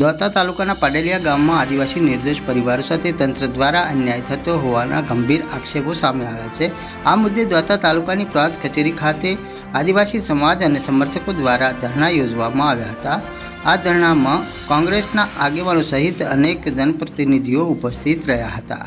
દોતા તાલુકાના પાડેલિયા ગામમાં આદિવાસી નિર્દોષ પરિવારો સાથે તંત્ર દ્વારા અન્યાય થતો હોવાના ગંભીર આક્ષેપો સામે આવ્યા છે. આ મુદ્દે દોતા તાલુકાની પ્રાંત કચેરી ખાતે આદિવાસી સમાજ અને સમર્થકો દ્વારા ધરણા યોજવામાં આવ્યા હતા. આ ધરણામાં કોંગ્રેસના આગેવાનો સહિત અનેક જનપ્રતિનિધિઓ ઉપસ્થિત રહ્યા હતા.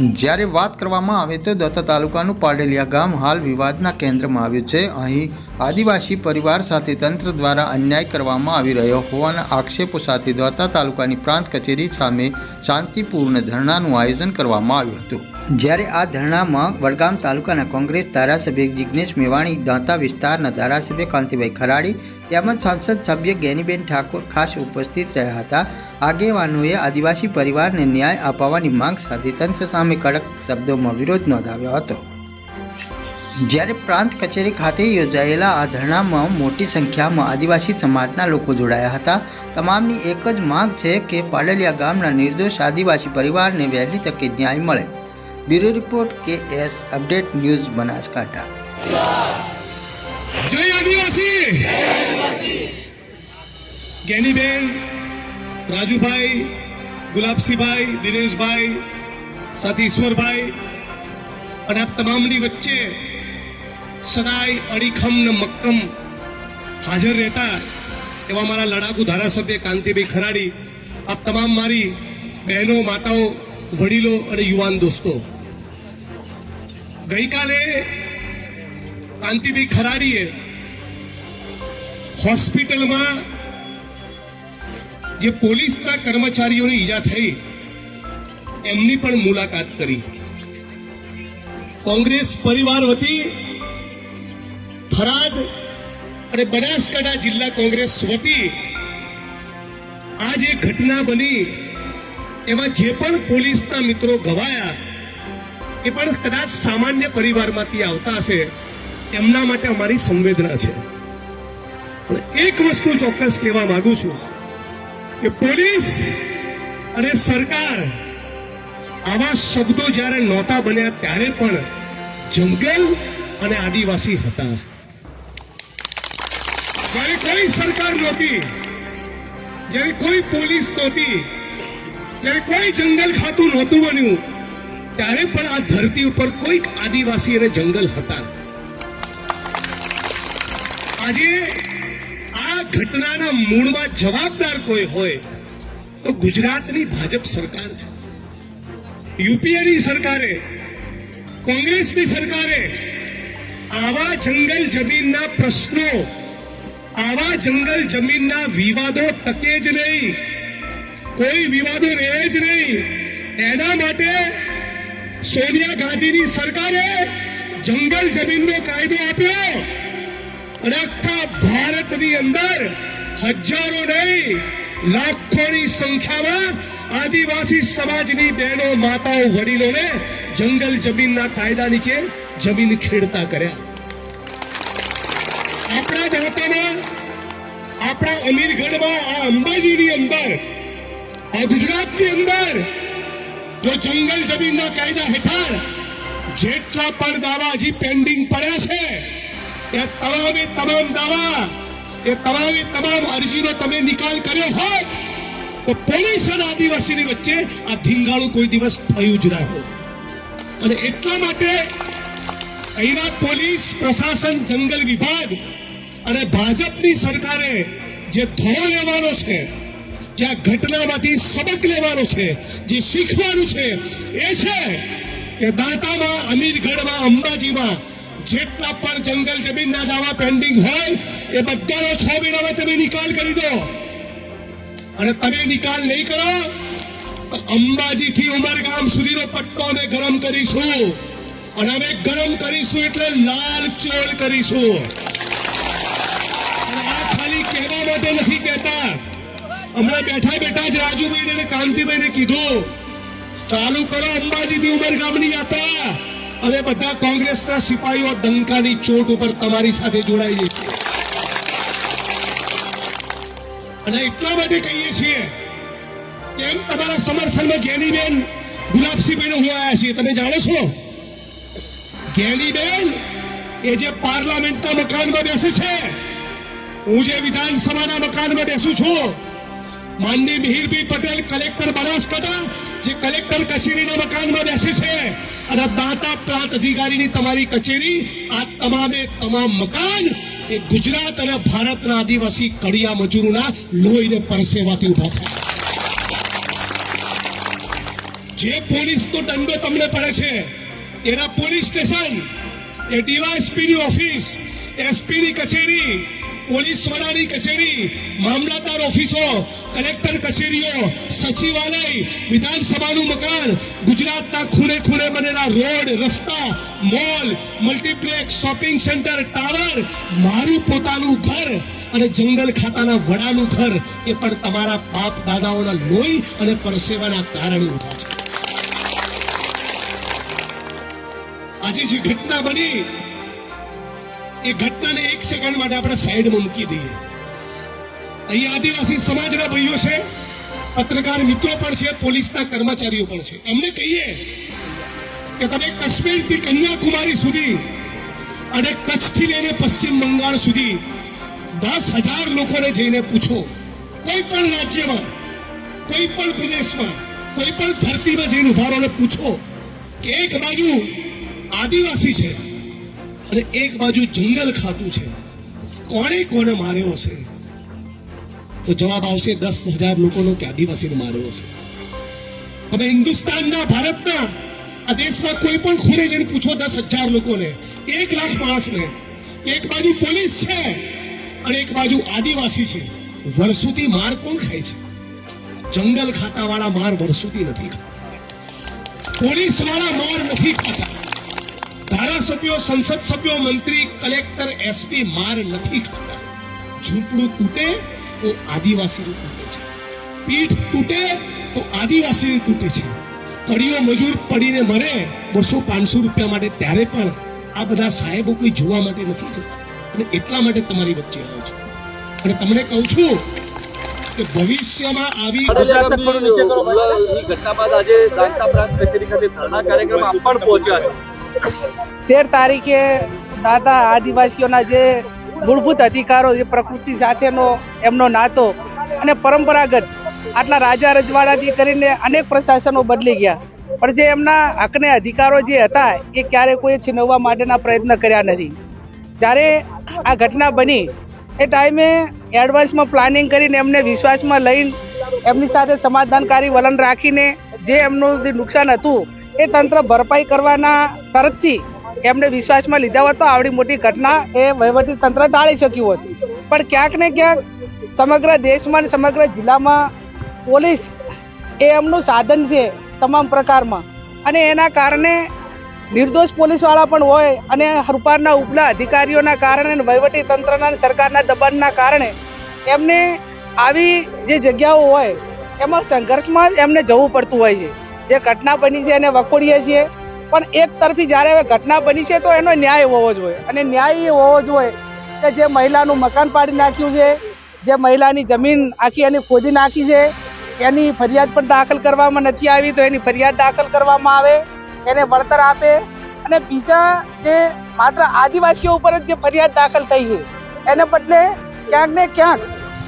જ્યારે વાત કરવામાં આવે તો દત્તા તાલુકાનું પાડેલિયા ગામ હાલ વિવાદના કેન્દ્રમાં આવ્યું છે. અહીં આદિવાસી પરિવાર સાથે તંત્ર દ્વારા અન્યાય કરવામાં આવી રહ્યો હોવાના આક્ષેપો સાથે દોતા તાલુકાની પ્રાંત કચેરી સામે શાંતિપૂર્ણ ધરણાનું આયોજન કરવામાં આવ્યું હતું. જ્યારે આ ધરણામાં વડગામ તાલુકાના કોંગ્રેસ ધારાસભ્ય જિજ્ઞેશ મેવાણી, દાંતા વિસ્તારના ધારાસભ્ય કાંતિભાઈ ખરાડી તેમજ સાંસદ સભ્ય ગેનીબેન ઠાકોર ખાસ ઉપસ્થિત રહ્યા હતા. આગેવાનોએ આદિવાસી પરિવારને ન્યાય અપાવવાની માંગ સાથે તંત્ર સામે કડક શબ્દોમાં વિરોધ નોંધાવ્યો હતો. જ્યારે પ્રાંત કચેરી ખાતે યોજાયેલા આ ધરણામાં મોટી સંખ્યામાં આદિવાસી સમાજના લોકો જોડાયા હતા. તમામની એક જ માંગ છે કે પાડલિયા ગામના નિર્દોષ આદિવાસી પરિવારને વહેલી તકે ન્યાય મળે. Bureau report K S update news Banaskantha. જય આદિવાસી! જ્ઞાનીબેન રાજુભાઈ, ગુલાબસિંહભાઈ, દિનેશભાઈ, સાથે ઈશ્વરભાઈ અને આ તમામની વચ્ચે સદાય અડીખમ ને મક્કમ હાજર રહેતા એવા મારા લડાકુ ધારાસભ્ય કાંતિભાઈ ખરાડી આ તમામ મારી બહેનો, માતાઓ, વડીલો અને યુવાન દોસ્તો ગઈકાલે કાંતિભાઈ ખરાડીએ હોસ્પિટલમાં જે પોલીસના કર્મચારીઓની ઈજા થઈ, એમની પણ મુલાકાત કરી. કોંગ્રેસ પરિવાર વતી થરાદ અને બનાસકાંઠા જિલ્લા કોંગ્રેસ વતી આ જે ઘટના બની, એમાં જે પણ પોલીસના મિત્રો ઘવાયા એ પણ કદાચ સામાન્ય પરિવારમાંથી આવતા હશે, એમના માટે અમારી સંવેદના છે. પણ એક વસ્તુ ચોક્કસ કહેવા માંગુ છું કે પોલીસ અને સરકાર આવા શબ્દો જ્યારે નહોતા બન્યા ત્યારે પણ જંગલ અને આદિવાસી હતા. જ્યારે કોઈ સરકાર નહોતી, જ્યારે કોઈ પોલીસ નહોતી, જ્યારે કોઈ જંગલ ખાતું નહોતું બન્યું ત્યારે પણ આ ધરતી ઉપર કોઈક આદિવાસી અને જંગલ હતા. આજે આ ઘટનાના મૂળમાં જવાબદાર કોઈ હોય તો ગુજરાતની ભાજપ સરકાર છે. યુપીએની સરકારે, કોંગ્રેસની સરકારે આવા જંગલ જમીનના પ્રશ્નો, આવા જંગલ જમીનના વિવાદો ટકે જ નહીં. કોઈ વિવાદો રહે જ નહીં. એના માટે સોનિયા ગાંધીની સરકારે જંગલ જમીનનો કાયદો આપ્યો અને આખા ભારતની અંદર હજારો નહીં, લાખોની સંખ્યામાં આદિવાસી સમાજની બહેનો, માતાઓ, વડીલોને જંગલ જમીનના કાયદા નીચે જમીન ખેડતા કર્યા. આપણા દાંતામાં, આપણા અમીરગઢમાં, આ અંબાજીની અંદર, આ ગુજરાતની અંદર જો જંગલ જમીનના કાયદા હેઠળ જેટલા પણ દાવા હજી પેન્ડિંગ પડ્યા છે, એ તમામે તમામ દાવા, એ તમામે તમામ અરજીનો તમે નિકાલ કર્યો હોત તો પોલીસ અને આદિવાસીની વચ્ચે આ ધીંગાણું કોઈ દિવસ થયું જ ના હોય. અને એટલા માટે અહીંના પોલીસ, પ્રશાસન, જંગલ વિભાગ અને ભાજપની સરકારે જે ધોરણ લેવાનો છે જે આ ઘટનામાંથી સબક લેવાનો છે, જે શીખવાનું છે, એ છે કે દાંતામાં, અમીરગઢમાં, અંબાજીમાં જેટલા પણ જંગલ જમીનના દાવા પેન્ડિંગ હોય, એ બધાનો છ મહિનામાં તમે નિકાલ કરી દો. અને તમે નિકાલ નહીં કરો, તો અંબાજીથી ઉમરગામ સુધીનો પટ્ટો અમે ગરમ કરીશું. અને અમે ગરમ કરીશું એટલે લાલ ચોળ કરીશું. આ ખાલી કહેવા માટે નથી કહેતા. હમણાં બેઠા બેઠા જ રાજુભાઈ અને કાંતિભાઈને કીધું, ચાલુ કરો અંબાજીથી ઉમરગામની યાત્રા. હવે બધા કોંગ્રેસના સિપાહીઓ ડંકાની ચોટ ઉપર તમારી સાથે જોડાઈ જશે અને એટલા માટે કહીએ છીએ કેમ તમારા સમર્થનમાં જ્ઞાનીબેન ગુલાબસિંહભાઈ હું આવ્યા છીએ. તમે જાણો છો? જ્ઞાનીબેન એ જે પાર્લામેન્ટના મકાનમાં બેસે છે, હું જે વિધાનસભાના મકાનમાં બેસું છું માનની મિહિરભાઈ પટેલ કલેક્ટર બનાસકાંઠા જે કલેક્ટર કચેરીના મકાનમાં બેસે છે અને દાતા પ્રાંત અધિકારીની તમારી કચેરી આ તમામે તમામ મકાન એ ગુજરાત અને ભારતના આદિવાસી કડિયા મજૂરોના લોહીને પરસેવાથી ઊભા થાય જે પોલીસનો દંડો તમને પડે છે એના પોલીસ સ્ટેશન એ ડીવાયએસપીની ઓફિસ એસપીની કચેરી પોલીસ વડાની કચેરી, મામલતદાર ઓફિસો, કલેક્ટર કચેરીઓ, સચિવાલય, વિધાનસભાનું મકાન, ગુજરાતના ખૂણે ખૂણે બનેલા રોડ, રસ્તા, mall, multiplex, shopping centre, tower, મારું પોતાનું ઘર અને જંગલ ખાતાના વડાનું ઘર એ પણ તમારા બાપ દાદાઓના લોહી અને પરસેવાના કારણે ઊભા છે. આજે જે ઘટના બની એ ઘટનાને એક સેકન્ડ માટે આપણે સાઈડમાં મૂકી દઈએ. અહીં આદિવાસી સમાજના ભાઈઓ છે, પત્રકાર મિત્રો પણ છે, પોલીસના કર્મચારીઓ પણ છે. એમને કહીએ કે તમે કાશ્મીરથી કન્યાકુમારી સુધી અને કચ્છથી લઈને પશ્ચિમ બંગાળ સુધી દસ હજાર લોકોને જઈને પૂછો. કોઈ પણ રાજ્યમાં, કોઈ પણ પ્રદેશમાં, કોઈ પણ ધરતીમાં જઈને ઊભા પૂછો કે એક બાજુ આદિવાસી છે અને એક બાજુ જંગલ ખાતું છે. કોણે કોને માર્યો હશે? તો જવાબ આવશે દસ હજાર લોકોનો કે આદિવાસીને માર્યો હશે. હવે હિન્દુસ્તાનના ભારતના આ દેશના કોઈ પણ ખૂણે જઈને પૂછો દસ હજાર લોકોને, એક લાખ માણસને, એક બાજુ પોલીસ છે અને એક બાજુ આદિવાસી છે. વર્ષોથી માર કોણ ખાય છે? જંગલ ખાતાવાળા માર વર્ષોથી નથી ખાતા. પોલીસવાળા માર નથી ખાતા. ધારાસભ્યો સંસદ સભ્યો મંત્રી કલેક્ટર એસપી માર નથી ખાતા. ઝૂંપડું તૂટે તો આદિવાસીનું તૂટે છે. પીઠ તૂટે તો આદિવાસીની તૂટે છે. કડીઓ મજૂર પડીને મરે બસો પાંચસો રૂપિયા માટે ત્યારે પણ આ બધા સાહેબો કોઈ જોવા માટે નથી જતા. અને એટલા માટે તમારી વચ્ચે આવ્યો છું. અને તમને કહું છું કે ભવિષ્યમાં આવી ઘટના બાદ આજે દાંતા પ્રાંત કચેરી ખાતે ધરણા કાર્યક્રમ પણ પહોંચ્યા છો. તેર તારીખે દાદા આદિવાસીઓના જે મૂળભૂત અધિકારો, જે પ્રકૃતિ સાથેનો એમનો નાતો અને પરંપરાગત આટલા રાજા રજવાડાથી કરીને અનેક પ્રશાસનો બદલી ગયા. પણ જે એમના હકને અધિકારો જે હતા, એ ક્યારે કોઈ છીનવવા માટેના પ્રયત્ન કર્યા નથી. જ્યારે આ ઘટના બની, એ ટાઈમે એડવાન્સમાં પ્લાનિંગ કરીને એમને વિશ્વાસમાં લઈને એમની સાથે સમાધાનકારી વલણ રાખીને જે એમનું જે નુકસાન હતું એ તંત્ર ભરપાઈ કરવાના શરતથી એમને વિશ્વાસમાં લીધા હોત તો આવડી મોટી ઘટના એ વહીવટી તંત્ર ટાળી શક્યું હોત. પણ ક્યાંક ને ક્યાંક સમગ્ર દેશમાં અને સમગ્ર જિલ્લામાં પોલીસ એ એમનું સાધન છે તમામ પ્રકારમાં. અને એના કારણે નિર્દોષ પોલીસવાળા પણ હોય અને હરપારના ઉપલા અધિકારીઓના કારણે વહીવટી તંત્રના અને સરકારના દબાણના કારણે એમને આવી જે જગ્યાઓ હોય એમાં સંઘર્ષમાં એમને જવું પડતું હોય છે. જે ઘટના બની છે એને વખોડીએ છીએ. પણ એક તરફી જ્યારે હવે ઘટના બની છે તો એનો ન્યાય હોવો જોઈએ. અને ન્યાય એ હોવો જોઈએ કે જે મહિલાનું મકાન પાડી નાખ્યું છે, જે મહિલાની જમીન આખી એની ખોદી નાખી છે, એની ફરિયાદ પણ દાખલ કરવામાં નથી આવી તો એની ફરિયાદ દાખલ કરવામાં આવે, એને વળતર આપે. અને બીજા જે માત્ર આદિવાસીઓ ઉપર જ જે ફરિયાદ દાખલ થઈ છે, એને બદલે ક્યાંક ને ક્યાંક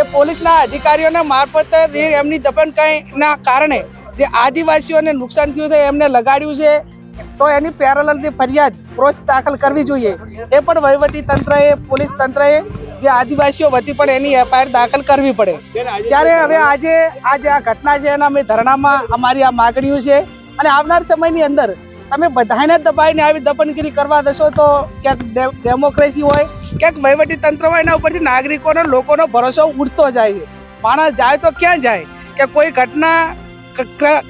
એ પોલીસના અધિકારીઓના મારફતે જે એમની દબનકાઈના કારણે જે આદિવાસીઓને નુકસાન થયું છે, એમને લગાડ્યું છે, તો એની પેરેલલથી ફરિયાદ રોજ દાખલ કરવી જોઈએ. એ પણ વહીવટી તંત્રએ, પોલીસ તંત્રએ, જે આદિવાસીઓ વતી પણ એની એફઆઈઆર દાખલ કરવી પડે. ત્યારે હવે આજે આ જે આ ઘટના છે, એના અમે ધરણામાં અમારી આ માગણીઓ છે. અને આવનાર સમયની અંદર તમે બધાને દબાઈને આવી દબનગીરી કરવા દશો તો ક્યાંક ડેમોક્રેસી હોય, ક્યાંક વહીવટી તંત્ર હોય, એના ઉપરથી નાગરિકોનો, લોકોનો ભરોસો ઉઠતો જાય માણસ જાય તો ક્યાં જાય? કે કોઈ ઘટના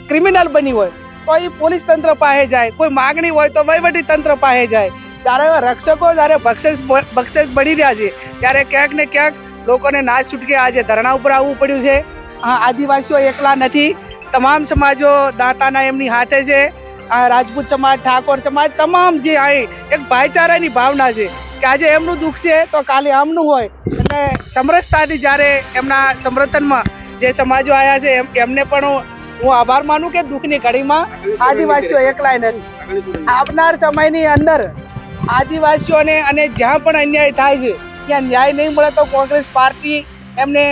ક્રિમિનલ બની હોય. તો એ પોલીસ તંત્ર પાસે જાય, કોઈ માગણી હોય તો વહીવટી તંત્ર પાસે જાય. જ્યારે રક્ષકો જ્યારે બક્ષેસ બક્ષેસ બની રહ્યા છે, ત્યારે ક્યાંક ને ક્યાંક લોકોને ના છૂટકે આજે ધરણા ઉપર આવવું પડ્યું છે. આદિવાસીઓ એકલા નથી. તમામ સમાજો દાંતાના એમની હાથે છે. આ રાજપૂત સમાજ, ઠાકોર સમાજ, તમામ જે અહીં એક ભાઈચારાની ભાવના છે કે આજે એમનું દુઃખ છે, તો કાલે આમનું હોય. એટલે સમરસતાથી જ્યારે એમના સમર્થનમાં જે સમાજો આવ્યા છે, એમ- એમને પણ હું આભાર માનું કે દુઃખની ઘડીમાં આદિવાસીઓ એકલાય નથી. આવનાર સમયની અંદર આદિવાસીઓને અને જ્યાં પણ અન્યાય થાય છે, ત્યાં ન્યાય નહીં મળે તો કોંગ્રેસ પાર્ટી એમને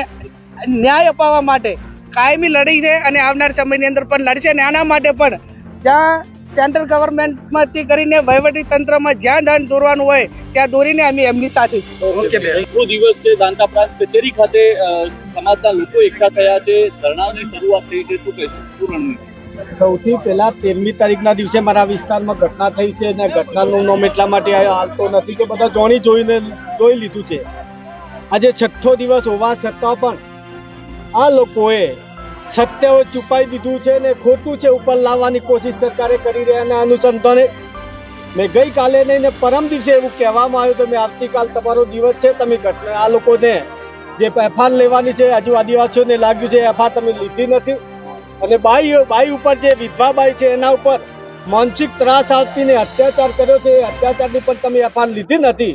ન્યાય અપાવવા માટે કાયમી લડી છે અને આવનાર સમયની અંદર પણ લડશે અને આના માટે પણ જ્યાં સેન્ટ્રલ ગવર્મેન્ટમાંથી કરીને વહીવટી તંત્રમાં જ્યાં દાન દોરવાનું હોય ત્યાં દોરીને અમે એમની સાથે છીએ. દિવસ છે દાંતા પ્રાંત કચેરી ખાતે સમાજના લોકો એકઠા થયા છે. ધરણાની શરૂઆત થઈ છે. શું કહેશો? શું રણનીતિ સૌથી પહેલા તેરમી તારીખના દિવસે મારા વિસ્તારમાં ઘટના થઈ છે અને ઘટનાનું નોમ એટલા માટે હાલતો નથી કે બધા જોણી જોઈને જોઈ લીધું છે. આજે છઠ્ઠો દિવસ હોવા છતાં પણ આ લોકોએ સત્ય છુપાઈ દીધું છે ને ખોટું છે ઉપર લાવવાની કોશિશ સરકારે કરી રહ્યા અને અનુસંધાને. મેં ગઈકાલે નહીં, ને પરમ દિવસે એવું કહેવામાં આવ્યું તો મેં આવતીકાલ તમારો દિવસ છે, તમે ઘટના, આ લોકોને જે એફઆર લેવાની છે, હજુ આદિવાસીઓને લાગ્યું છે એફઆર તમે લીધી નથી. અને બાઈ બાઈ ઉપર જે વિધવા બાઈ છે, એના ઉપર માનસિક ત્રાસ આપીને અત્યાચાર કર્યો છે, એ અત્યાચારની પણ તમે એફઆર લીધી નથી.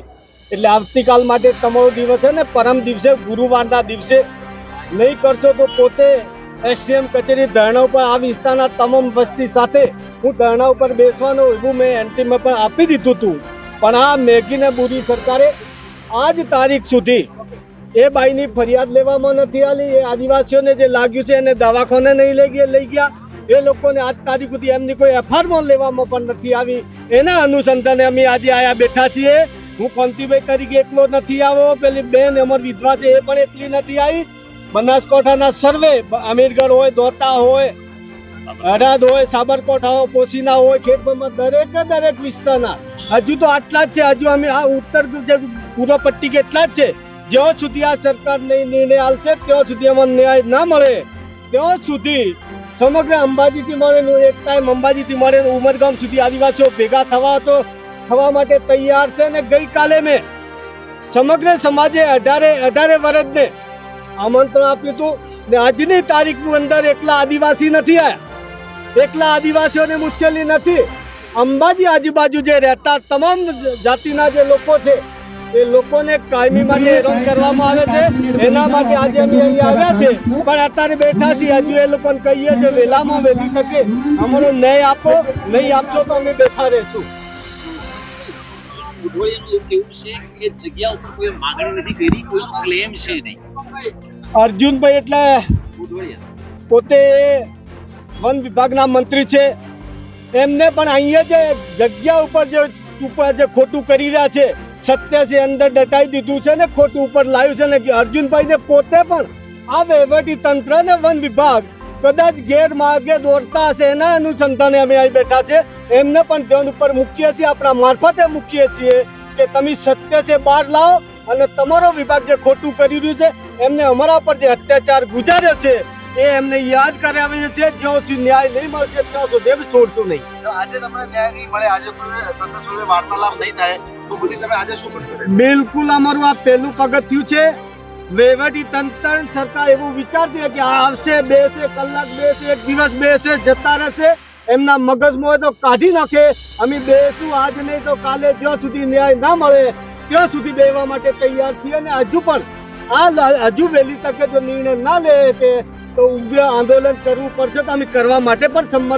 એટલે આવતીકાલ માટે તમારો દિવસ છે ને પરમ દિવસે, ગુરુવારના દિવસે નહીં કરશો તો પોતે એસડીએમ કચેરી ધરણા ઉપર આ વિસ્તારના તમામ વસ્તી સાથે હું ધરણા ઉપર બેસવાનો એવું મેં એન્ટીમે પણ આપી દીધું હતું. પણ આ મેગીને બુરી સરકારે આજ તારીખ સુધી એ બાઈની ફરિયાદ લેવામાં નથી આવી એ આદિવાસીઓને જે લાગ્યું છે એને દવાખાને નહીં લઈ ગયા લઈ ગયા. એ લોકોને આજ તારીખ સુધી એમની કોઈ એફઆરમાં લેવામાં પણ નથી આવી. એના અનુસંધાને અમે આજે આયા બેઠા છીએ. હું કોંતીભાઈ તરીકે એકલો નથી આવ્યો. પેલી બેન અમર વિધવા છે એ પણ એકલી નથી આવી. બનાસકાંઠાના સર્વે અમીરગઢ હોય, દોતા હોય અડાદ હોય, સાબરકોઠા હોય પોસીના હોય ખેડમાં દરેક દરેક વિસ્તારના. હજુ તો આટલા જ છે. હજુ અમે આ ઉત્તર પૂર્વ પટ્ટી કેટલા જ છે? જ્યાં સુધી આ સરકાર નહીં નિર્ણય આવશે ત્યાં સુધી અમને ન્યાય ના મળે. ત્યાં સુધી સમગ્ર અંબાજીથી મળે એક ટાઈમ અંબાજીથી મળે ઉમરગામ સુધી આદિવાસીઓ ભેગા થવા તો થવા માટે તૈયાર છે ને ગઈકાલે મેં સમગ્ર સમાજે અઢારે અઢારે વર્ગને આમંત્રણ આપ્યું હતું ને આજની તારીખની અંદર એકલા આદિવાસી નથી આયા એકલા આદિવાસીઓને મુશ્કેલી નથી. અંબાજી આજુબાજુ જે રહેતા તમામ જાતિના જે લોકો છે, એ લોકોને કાયમી માટે હેરાન કરવામાં આવે છે. એના માટે આજે અમે અહીંયા આવ્યા છે. પણ અત્યારે બેઠા છીએ. હજુ એ લોકોને કહીએ છીએ વહેલામાં વહેલી તકે અમારો ન્યાય આપો, નહીં આપશો તો અમે બેઠા રહેશું. ઉધોળિયાનું કેવું છે કે જગ્યા ઉપર કોઈ માગણી નથી કરી કોઈનો ક્લેમ છે નહીં. અર્જુનભાઈ એટલે પોતે વન વિભાગના મંત્રી છે. એમને પણ અહીંયા જે જગ્યા ઉપર જે ઉપર જે ખોટું કરી રહ્યા છે સત્ય છે અંદર ડટાઈ દીધું છે ને ખોટું ઉપર લાવ્યું છે ને કે અર્જુનભાઈ ને પોતે પણ આ વહીવટી તંત્ર ને વન વિભાગ કદાચ ગેરમાર્ગે દોરતા હશે એના અનુસંધાને અમે અહીં બેઠા છે એમને પણ ધ્યાન ઉપર મૂકીએ છીએ. આપણા મારફતે મૂકીએ છીએ કે તમે સત્ય છે બહાર લાવો અને તમારો વિભાગ જે ખોટું કરી રહ્યું છે એમને અમારા પર જે અત્યાચાર ગુજાર્યો છે એ એમને યાદ કરાવીએ છીએ. જ્યાં સુધી ન્યાય નહીં મળશે ત્યાં સુધી એમ છોડતું નહીં. આજે તમને ન્યાય નહીં મળે આજે વાર્તાલાપ નહીં થાય તો બધી તમે આજે શું કરશો? બિલકુલ અમારું આ પહેલું પગથિયું છે. વહીવટી તંત્ર સરકાર એવું વિચારતી કે આ આવશે બેસે કલાક બેસે એક દિવસ બેસે જતા રહેશે. એમના મગજમાં તો કાઢી નાખે. અમે બેસું, આજ નહીં તો કાલે જ્યાં સુધી ન્યાય ના મળે, ત્યાં સુધી બેવા માટે તૈયાર છીએ. અને હજુ પણ, આ હજુ વહેલી તકે જો નિર્ણય ના લે કે તો ઉગ્ર આંદોલન કરવું પડશે તો અમે કરવા માટે પણ સંમત